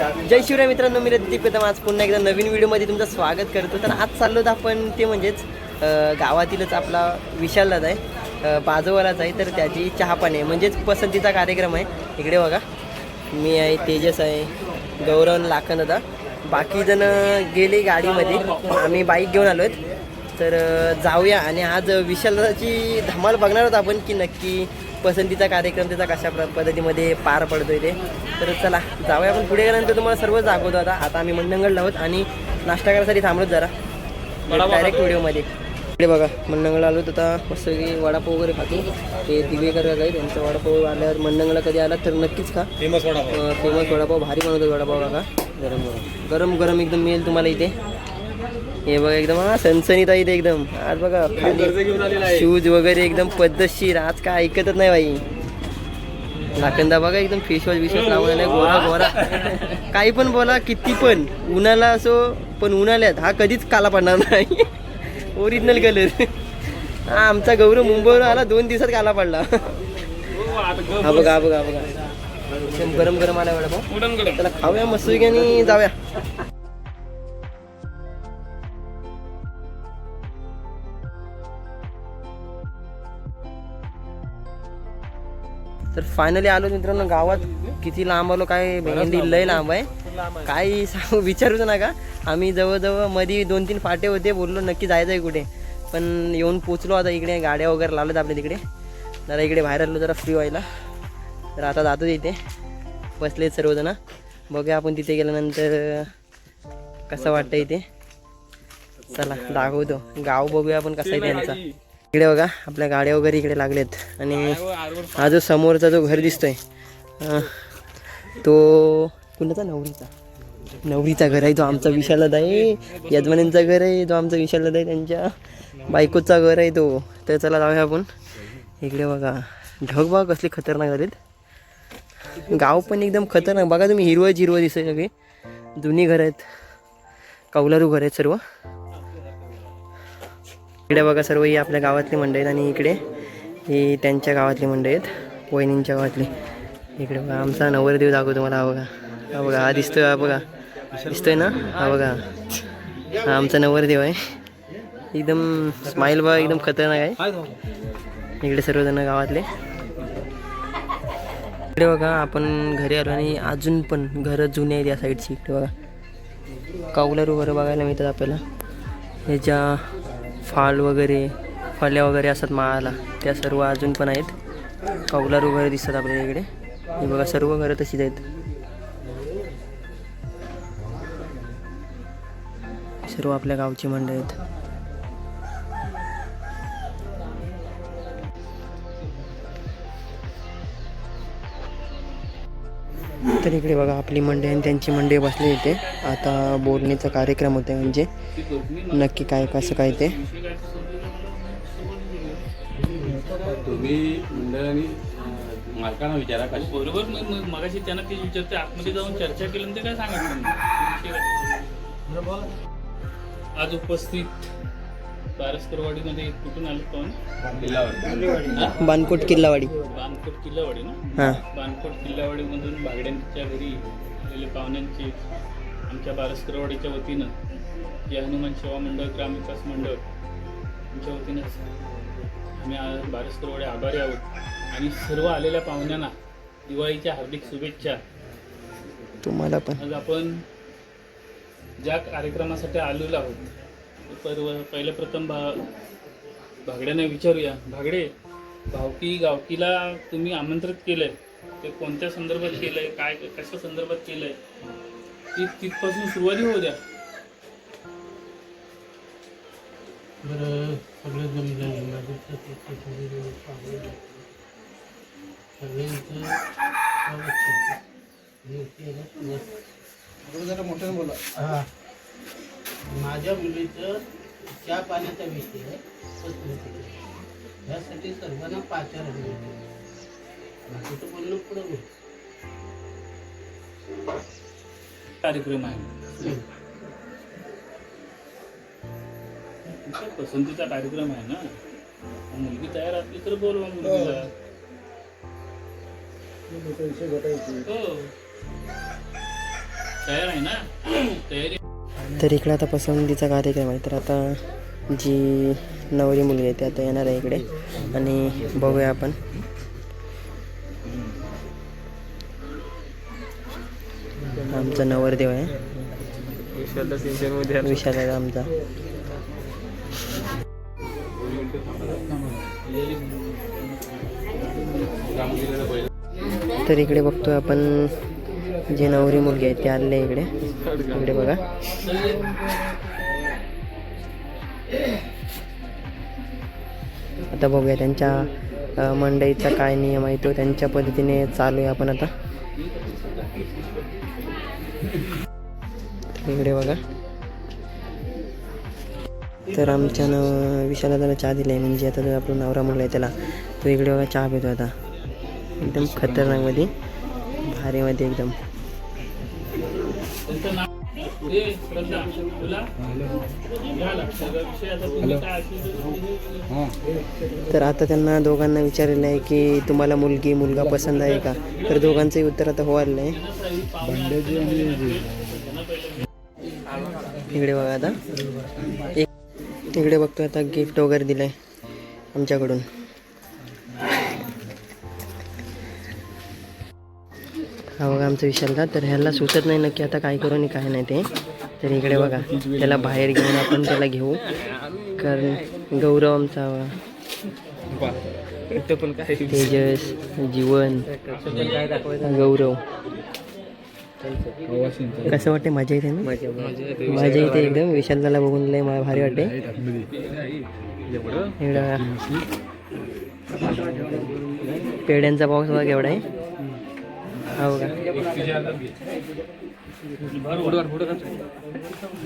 जय शिवराय मित्रांनो मी रद्दीप कदम आज पुन्हा एकदा नवीन व्हिडिओमध्ये तुमचं स्वागत करतो. तर आज चाललो होतो आपण ते म्हणजेच गावातीलच आपला विशाल आहे. बाजूवालाच आहे तर त्याची चहापाणी आहे. म्हणजेच पसंतीचा कार्यक्रम आहे. इकडे बघा. मी आहे तेजस आहे गौरव लाखन दादा बाकीजण गेले गाडीमध्ये. आम्ही बाईक घेऊन आलो आहेत. तर जाऊया. आणि आज विशालदाची धमाल बघणार आहोत आपण की नक्की पसंतीचा कार्यक्रम त्याचा कशा पद्धतीमध्ये पार पडतोय ते. तर चला जाऊया आपण. पुढे गेल्यानंतर तुम्हाला सर्व दाखवतो आता. आता आम्ही मंडणगड आहोत आणि नाश्ता करायसाठी थांबलोत जरा. डायरेक्ट व्हिडिओमध्ये. इकडे बघा मंडणगड आलो तर आता. मस्त वडापाव वगैरे खातो. ते दिवेकर काका आहे त्यांचा वडापाव आल्यावर मंडणगडला कधी आला तर नक्कीच खा. फेमस वडापाव. फेमस वडापाव भारी बनवतात वडापाव काका. गरम गरम. गरम गरम एकदम मिळेल तुम्हाला इथे. हे बघा एकदम हा सनसनीत आहे एकदम. आज बघा शूज वगैरे एकदम पद्धतशीर आज काय ऐकतच नाही बाई. लाखंदा बघा एकदम फेस वॉश विश्वास लावून आलाय गोरा गोरा. काही पण बोला किती पण. उन्हाला असो पण उन्हाळ्यात हा कधीच काला पडणार नाही. ओरिजिनल कलर हा आमचा गौरव मुंबईवर आला दोन दिवसात काला पडला. हा बघा हा बघा हा बघा. गरम गरम आला गडम त्याला खाऊया मस्त आणि जाऊया. फायनली आलो मित्रांनो गावात. किती लांब आलो काय भेंडी लय लांब आहे. काही सांगू विचारूच नका. आम्ही जवळजवळमध्ये दोन तीन फाटे होते बोललो नक्की जायचं आहे कुठे. पण येऊन पोचलो आता इकडे गाड्या वगैरे लावल्यात आपल्या तिकडे. जरा इकडे बाहेर आलो जरा फ्री व्हायला. तर आता जातो तिथे. बसलेत सर्वजण. बघूया आपण तिथे गेल्यानंतर कसं वाटतं इथे. चला दाखवतो. गाव बघूया आपण कसं आहे त्यांचा. इकडे बघा आपल्या गाड्या वगैरे इकडे लागलेत. आणि हा जो समोरचा जो घर दिसतोय तो कुणाचा? नवरीचा. नवरीचा घर आहे तो आमचा विशालद आहे. यजमानींचा घर आहे तो आमचा विशालद आहे त्यांच्या बायकोचा घर आहे तो. तर चला जाऊया आपण. इकडे बघा ढग बघा कसले खतरनाक झालेत. गाव पण एकदम खतरनाक. बघा तुम्ही हिरवं हिरवं दिसतंय सगळे. जुनी घर आहेत. कौलारू घर आहेत सर्व. इकडे बघा सर्व ही आपल्या गावातली मंडळी आहेत आणि इकडे ही त्यांच्या गावातली मंडळी आहेत वहिनींच्या गावातली. इकडे बघा आमचा नवरदेव दाखवतो तुम्हाला हा बघा. हा बघा हा दिसतोय हा बघा. दिसतोय ना? हा बघा. हा आमचा नवरदेव आहे. एकदम स्माईल बघा एकदम खतरनाक आहे. इकडे सर्वजण गावातले. इकडे बघा आपण घरी आलो आणि अजून पण घरं जुने आहेत या साईडची इकडे बघा. कौलारू वगैरे बघायला मिळतात आपल्याला. याच्या फाल वगैरे फल्या वगैरे असतात माळाला. त्या सर्व अजून पण आहेत. कौलार वगैरे दिसतात आपल्याला इकडे. हे बघा सर्व घरं तशीच आहेत. सर्व आपल्या गावची मंडळी आहेत. तर इकडे बघा आपली मंडई आणि त्यांची मंडई बसली इथे. आता बोलणीचा कार्यक्रम होते म्हणजे. नक्की काय कसं काय ते. तुम्ही मंडळाने मालकांना विचारा बरोबर मग मग मगाशी त्यांना ते विचारते आतमध्ये जाऊन चर्चा केल्यानंतर काय सांगितलं आज उपस्थित बारसकरवाडीमध्ये कुठून आलो कोण किल्ल्यावर बानकोट किल्लावाडी. बानकोट किल्लावाडी ना? बानकोट किल्लावाडीमधून भागड्यांच्या घरी आलेल्या पाहुण्यांचे आमच्या बारसकरवाडीच्या वतीनं. या हनुमान सेवा मंडळ ग्रामविकास मंडळ आमच्या वतीनं आम्ही बारसकरवाडी आभारी आहोत. आणि सर्व आलेल्या पाहुण्यांना दिवाळीच्या हार्दिक शुभेच्छा. तुम्हाला पण. आज आपण ज्या कार्यक्रमासाठी आलेलो आहोत पर्व पहिलं प्रथम भा भागड्यांना विचारूया. भागडे भावकी गावकीला तुम्ही आमंत्रित केलंय. ते कोणत्या संदर्भात केलंय? काय कशा संदर्भात केलंय? ती तिथपासून सुरुवाती होऊ द्या. बरं सगळं जमलं. त्याला सुरुवात- हा. माझ्या मुलीचं चहा पाण्याचा विषय आहे. यासाठी सर्वांना पाचार बाकीचं बोलणं पुढं होईल. कार्यक्रम आहे. पसंतीचा कार्यक्रम आहे ना? मुलगी तयार असली तर बोलवा मुलगीला. हो. तयार आहे ना? तयारी तर इकडे आता पसंतीचा कार्यक्रम आहे तर आता जी नवरी मुलगी आहे ती आता येणार आहे इकडे. आणि बघूया आपण. आमचा नवरदेव आहे. विशाल आहे आमचा. तर इकडे बघतोय आपण जे नवरी मुलगी आहे ते आले इकडे. इकडे बघा. आता बघूया त्यांच्या मंडईचा काय नियम आहे तो त्यांच्या पद्धतीने चालू आहे आपण आता. इकडे बघा. तर आमच्या न विशाला त्याला चहा दिला आहे म्हणजे आता जो आपला नवरा मुलगा आहे त्याला. तो इकडे बघा चहा पितो आता. एकदम खतरनाकमध्ये भारीमध्ये एकदम. त्यांचं नाव श्रद्धा, तुला विषय आता तुम्ही काय असेल तर आता त्यांना दोघांना विचारलेलं आहे की तुम्हाला मुलगी मुलगा पसंत आहे का? तर दोघांचंही उत्तर आता हो आलेलं आहे इकडे बघा आता. एक इकडे बघतो आता गिफ्ट वगैरे दिलं आहे आमच्याकडून. हा बघा आमचा विशालदा तर ह्याला सुचत नाही नक्की आता काय करू आणि काय नाही ते. तर इकडे बघा त्याला बाहेर घेऊन आपण त्याला घेऊ. कारण गौरव आमचा तेजस जीवन गौरव. कसं वाटते मजा येते ना? मजा येते. एकदम. विशालदाला बघून लय मला भारी वाटते. पेड्यांचा बॉक्स बघा केवढा आहे. हो का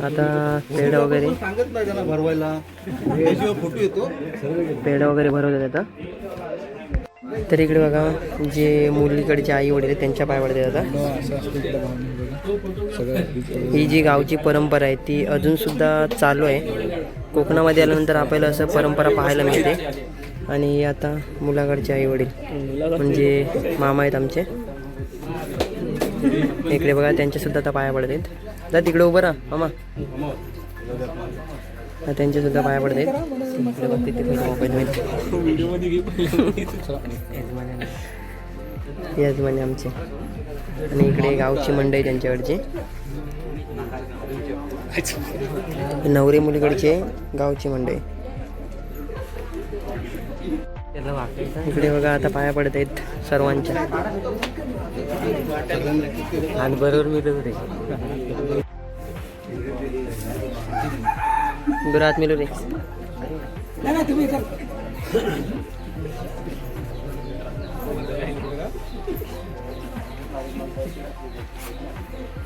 आता पेढ वगैरे. सांगत नाही त्यांना भरवायला फोटो येतो वगैरे भरवतात आता. तर इकडे बघा जे मुलीकडचे आई वडील आहेत त्यांच्या पाय पडते आता. ही जी गावची परंपरा आहे ती अजून सुद्धा चालू आहे. कोकणामध्ये आल्यानंतर आपल्याला असं परंपरा पाहायला मिळते. आणि आता मुलाकडचे आई वडील म्हणजे मामा आहेत आमचे. इकडे बघा त्यांचे सुद्धा आता पाया पडत जा तिकडे उभं राहा मामा. त्यांचे सुद्धा पाया पडत आहेत इकडे बघ तिथे मोबाईल यजमाने आमचे. आणि इकडे गावची मंडई त्यांच्याकडची. नवरी मुलीकडचे गावची मंडई. इकडे बघा आता पाया पडत आहेत सर्वांच्या. आणि बरोबर मिळत बरं दुरात मिळू रे.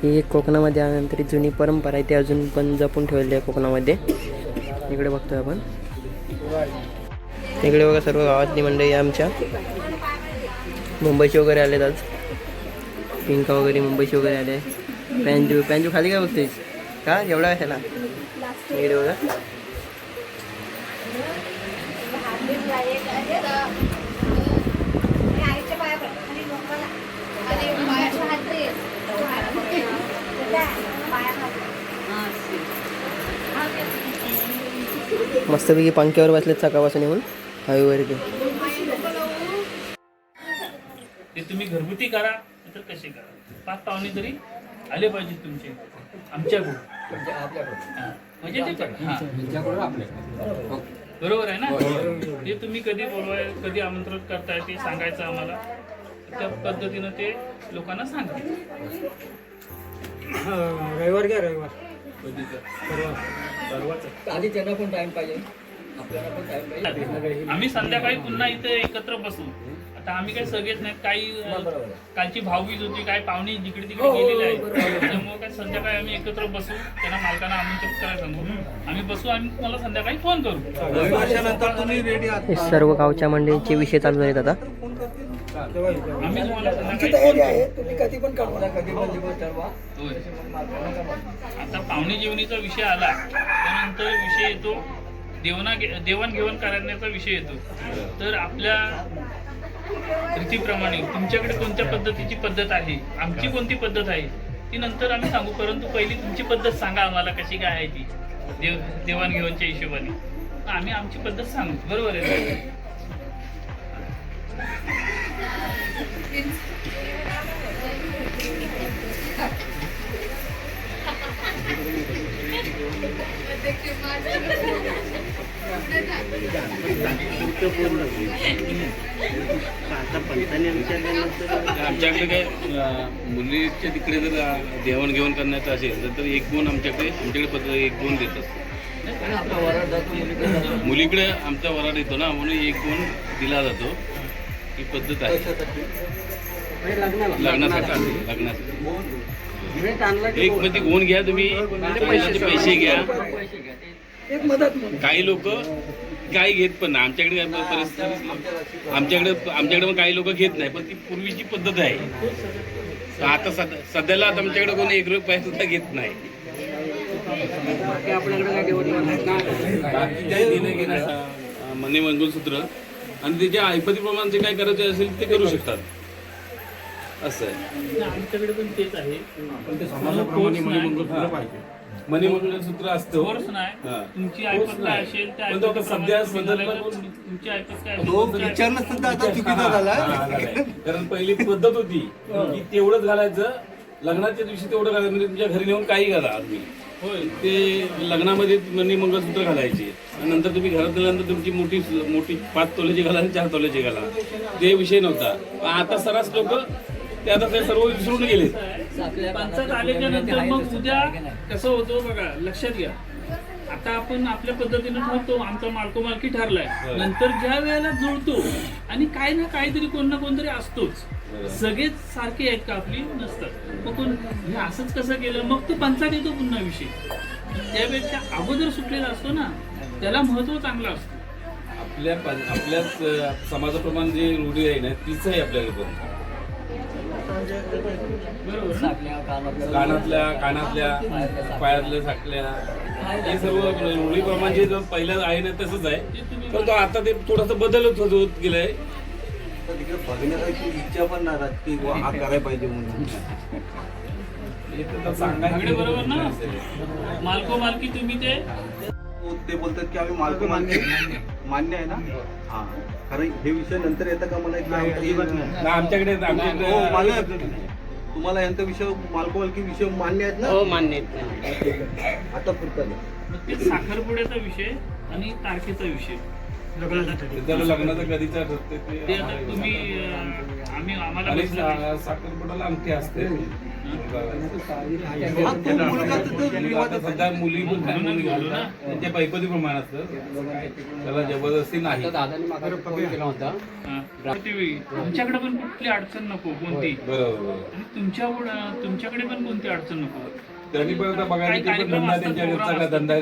ही एक कोकणामध्ये आल्यानंतर जुनी परंपरा आहे ती अजून पण जपून ठेवलेली आहे कोकणामध्ये. इकडे बघतोय आपण. इकडे बघा सर्व गावातली मंडळी आहे आमच्या. मुंबईची वगैरे आलेत आज. पिंका वगैरे मुंबईची वगैरे आले. पॅन्जू पॅन्जू खाली काय बघतेस का? एवढा ह्याला? इकडे बघा. मस्तपैकी पंख्यावर बसलेत सकाळपासून येऊन. हवेवर ते ते तुम्ही घरगुती करा. तर कसे करा पाच पाहुणे तरी आले पाहिजे तुमचे. आमच्याकडून. हा. म्हणजे ते हा. बरोबर. आहे ना? ते तुम्ही कधी बोलवाय कधी आमंत्रित करताय ते सांगायचं आम्हाला. त्या पद्धतीनं ते लोकांना सांगायचं रविवार घ्या रविवार. परवाच. आधी त्यांना पण टाइम पाहिजे आम्ही संध्याकाळी पुन्हा इथे एकत्र बसू. आता आम्ही काही सगळेच नाहीत काही कालची भाऊबीज होती काही पाहुणे जिकडे तिकडे गेलेले आहेत. त्यामुळे काय संध्याकाळी आम्ही एकत्र बसू त्यांना मालकांना आमंत्रित करायला सांगू. आम्ही बसू आणि तुम्हाला संध्याकाळी फोन करू. हे सर्व गावच्या मंडळींचे विषय चालू आहेत आता. आम्ही तुम्हाला संध्याकाळी तुम्ही कधी पण कळवा कधी पण दिवस ठरवा. होय. आता पाहुणे जेवणीचा विषय आला त्यानंतर विषय येतो. देवना देवाणघेवाण करण्याचा विषय येतो. तर आपल्या रीतीप्रमाणे तुमच्याकडे कोणत्या पद्धतीची पद्धत आहे? आमची कोणती पद्धत आहे? ती नंतर आम्ही सांगू परंतु पहिली तुमची पद्धत सांगा आम्हाला कशी काय आहे ती देव देवाणघेवाणच्या हिशोबाने. आम्ही आमची पद्धत सांगू. बरोबर आहे आमच्याकडे काय मुलीच्या तिकडे जर देवाणघेवाण करण्याचं असेल तर- एक गुण आमच्याकडे आमच्याकडे पद्धत एक गुण देतात मुलीकडे आमचा वराड येतो ना म्हणून एक गुण दिला जातो. ही पद्धत आहे. लग्नासाठी लग्नासाठी. एक मध्ये गुण घ्या तुम्ही पैसे घ्या. काही लोक काही घेत पण नाही. आमच्याकडे काय परिस्थिती आमच्याकडे आमच्याकडे पण काही लोक घेत नाही पण ती पूर्वीची पद्धत आहे. आता सध्या सध्याला आता आमच्याकडे कोणी एक रुपया सुद्धा घेत नाही. मनी मंगलसूत्र आणि त्याच्या ऐपतीप्रमाणे जे काय करायचे असेल ते करू शकतात. असं आहे. आमच्याकडे पण तेच आहे. समाजाप्रमाणे मनी मंगलसूत्र पाहिजे. मनी मंगलसूत्र असतं. कोर्स नाही. हा. तुमची ऐपत काय असेल त्या पण तो आता ऐपतीप्रमाणे सध्या तुम्ही बदलला घालायला- पण- तुमची ऐपत काय असेल तुमच्या विचारणं सुद्धा आता चुकीचा झाला. हा, झालंय. कारण पहिली पद्धत होती की तेवढंच घालायचं. लग्नाच्या दिवशी तेवढं घालायचं. म्हणजे तुमच्या घरी नेऊन काही घाला तुम्ही होय. ते लग्नामध्ये मनी मंगळसूत्र घालायचे. आणि नंतर तुम्ही घरात गेल्यानंतर तुमची मोठी मोठी पाच तोल्याची घाला आणि चार तोल्याची घाला. ते विषय नव्हता. पण आता सरास लोक ते आता ते सर्व विसरून गेले. पंचायत आल्याच्यानंतर मग उद्या कसं होतं बघा लक्षात घ्या. आता आपण आपल्या पद्धतीनं ठरतो आमचा मालको मालकी ठरलाय नंतर ज्या वेळेला जुळतो आणि काही ना काहीतरी कोण ना कोणतरी असतोच. सगळेच सारखे आहेत का आपली? नसतात. मग कोण? हे असंच कसं केलं? मग तो पंचायत येतो पुन्हा विषय. त्यापेक्षा अगोदर सुटलेला असतो ना त्याला महत्त्व चांगलं असतं. आपल्या आपल्याच समाजाप्रमाणे जे रूढी आहे ना तीच आहे आपल्याला? कानातल्या कानातल्या पायातल्या साकल्या हे सर्व म्हणजे रूढीप्रमाणे जे जो पहिलं आहे ना तसंच आहे. पण तो आता ते थोडंसं बदलत होत होत गेलंय. तिकडे बघण्याची इच्छा पण नाही राहत की बुवा हा करायला पाहिजे म्हणून हे बरोबर ना? मालको मालकी तुम्ही ते? ते बोलतात की आम्ही मालक मान्य मान्य आहे ना? हा. कारण हे विषय नंतर येतं का मला एक doubt येईल. ना, आमच्याकडे हो आमच्याकडे तुम्हाला यांचा विषय मालको मालकी विषय मान्य आहेत हो ना मान्य आहेत. आता पुरता मग ते साखरपुड्याचा विषय आणि तारखेचा विषय. लग्नाचं कधीचं ठरते ते ते आता तुम्ही अं, आम्ही आम्हाला आणि बसलं सा- साखरपुड्याला अंगठी असते. हा, सध्या मुली पण काही मुली घालतात त्यांच्या पैपती प्रमाण असतं त्याला जबरदस्ती नाही हा. ते वेळी तुमच्याकडे पण कुठली अडचण नको कोणती बरोबर तुमच्या तुमच्याकडे पण कोणती अडचण नको त्यांनी पण आता बघायला ते पण धंदा त्यांच्या असतात, धंदा आहे.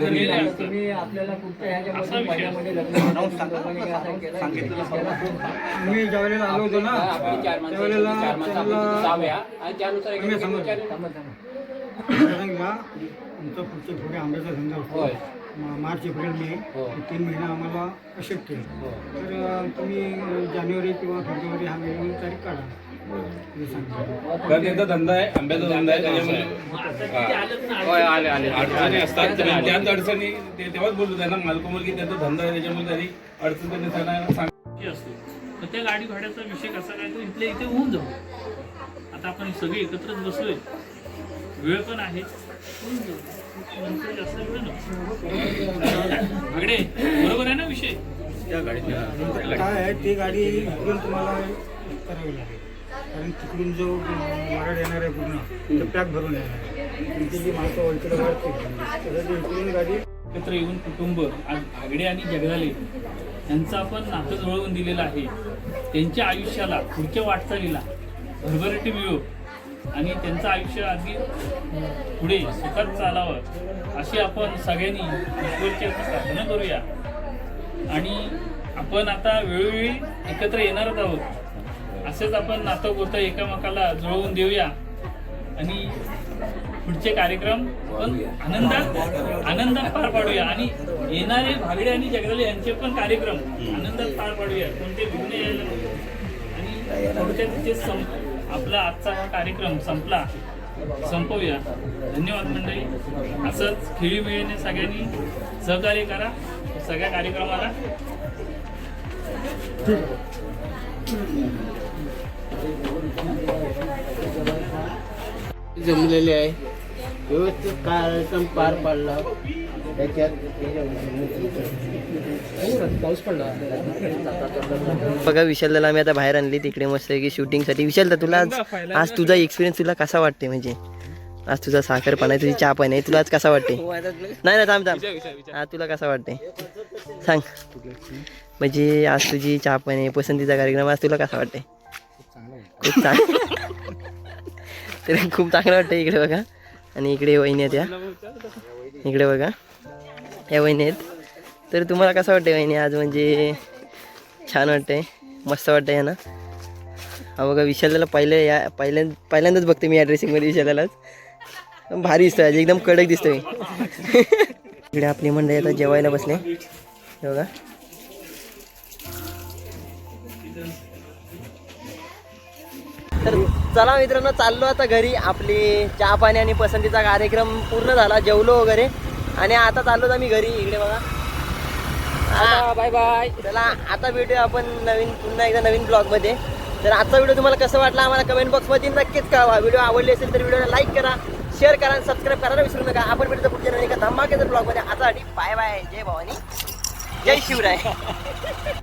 तुम्ही आपल्याला कुठच्या ह्याच्यामध्ये महिन्यामध्ये. लग्न सांगितलं. मी ज्या वेळेला आलो होतो ना आपली चार माणसं त्यावेळेला चार माणसं आपण त्याला- तिथे जाऊया आणि त्यानुसार एक- आम्ही एक- समजतो. विचारू. थांबा, थांबा. सांगितला आमचा पुढचे पुढे आंब्याचा धंदा होय. होतो मा- मार्च एप्रिल मे हो. हे तीन महिने आम्हाला अशक्य आहे. हो. तर अं, तुम्ही अं, जानेवारी किंवा फेब्रुवारी हा महिन्याची तारीख काढा कारण त्यांचा धंदा आहे आंब्याचा धंदा आहे त्याच्यामुळे. अडचणी असतात. तर त्याच अडचणी ते तेव्हाच बोलतो त्यांना मालकोमल की त्यांचा धंदा आहे त्याच्यामुळे त्यांनी अडचण त्यांनी त्यांना सांग असतो. तर त्या गाडी भाड्याचा विषय कसा काय तो इथल्या इथे होऊन जाऊ. आता आपण सगळे एकत्रच बसलोय. वेळ पण आहे. होऊन जाऊ. नंतर जास्त वेळ नको. भागडे बरोबर आहे ना विषय? काय आहे ती गाडी तुम्हाला करावी लागेल. कारण तिकडून जो वारड येणार आहे पूर्ण तो पॅक भरून येणार आहे. तुमची जी माणसं ओळखीला इकडून गाडी एकत्र येऊन कुटुंब आज भागडे आणि जगदाले यांचं आपण नातं जुळवून दिलेलं आहे. त्यांच्या आयुष्याला पुढच्या वाटचालीला भरभराटी मिळो. आणि त्यांचं आयुष्य अगदी पुढे सुखात चालावं अशी आपण सगळ्यांनी ईश्वरची प्रार्थना करूया. आणि आपण आता वेळोवेळी एकत्र येणारच आहोत. असेच आपण नातं गोतं एकामेकाला जुळवून देऊया. आणि पुढचे कार्यक्रम पण आनंदात आनंदात पार पाडूया. आणि येणारे भागडे आणि जगदाले यांचे पण कार्यक्रम आनंदात पार पाडूया. कोणते विघ्न यायला आणि थोडक्यात जे सं आपला आजचा हा कार्यक्रम संपला. संपवूया. धन्यवाद मंडळी. असंच खेळीमेळीने सगळ्यांनी सहकार्य करा. सगळ्या कार्यक्रमाला जमलेले आहे. व्यवस्थित कार्यक्रम पार पाडला. पाऊस पडला. बघा विशालला आम्ही आता बाहेर आणली. तिकडे मस्त की शूटिंगसाठी विशाल तुला आज आज तुझा एक्सपिरियन्स तुला कसा वाटते म्हणजे आज तुझा साखर पण आहे, तुझी चहा पण आहे. तुला आज कसा वाटते नाही ना थांब थांब. तुला कसा वाटते सांग. म्हणजे आज तुझी चहा पाणी आहे, पसंतीचा कार्यक्रम आज तुला कसा वाटते खूप चांगला तरी खूप चांगलं वाटतं इकडे बघा. आणि इकडे वहिनी आहेत या. इकडे बघा. या वहिनी आहेत. तर तुम्हाला कसं वाटतं वहिनी आज म्हणजे छान वाटतंय? मस्त वाटतंय ना? हा बघा विशालाला पहिले या पहिल्या पहिल्यांदाच बघते मी या ड्रेसिंगमध्ये विशालालाच. भारी दिसतोय आज एकदम कडक दिसतोय. इकडे आपली मंडळी आता जेवायला बसले. हे बघा. तर चला मित्रांनो चाललो आता घरी. आपली चहा पाणी आणि पसंतीचा कार्यक्रम पूर्ण झाला. जेवलो वगैरे. आणि आता चाललो आम्ही घरी. इकडे बघा. बाय बाय चला आता भेटूया आपण नवीन पुन्हा एकदा नवीन ब्लॉगमध्ये तर आजचा व्हिडिओ तुम्हाला कसं वाटला आम्हाला कमेंट बॉक्समध्ये नक्कीच कळवा. व्हिडिओ आवडली असेल तर व्हिडिओला लाईक करा शेअर करा आणि सबस्क्राईब करायला विसरू नका. आपण भेटतो पुढच्या नवीन एका धमाकेच्या ब्लॉगमध्ये आतासाठी बाय बाय जय भवानी. जय शिवराय.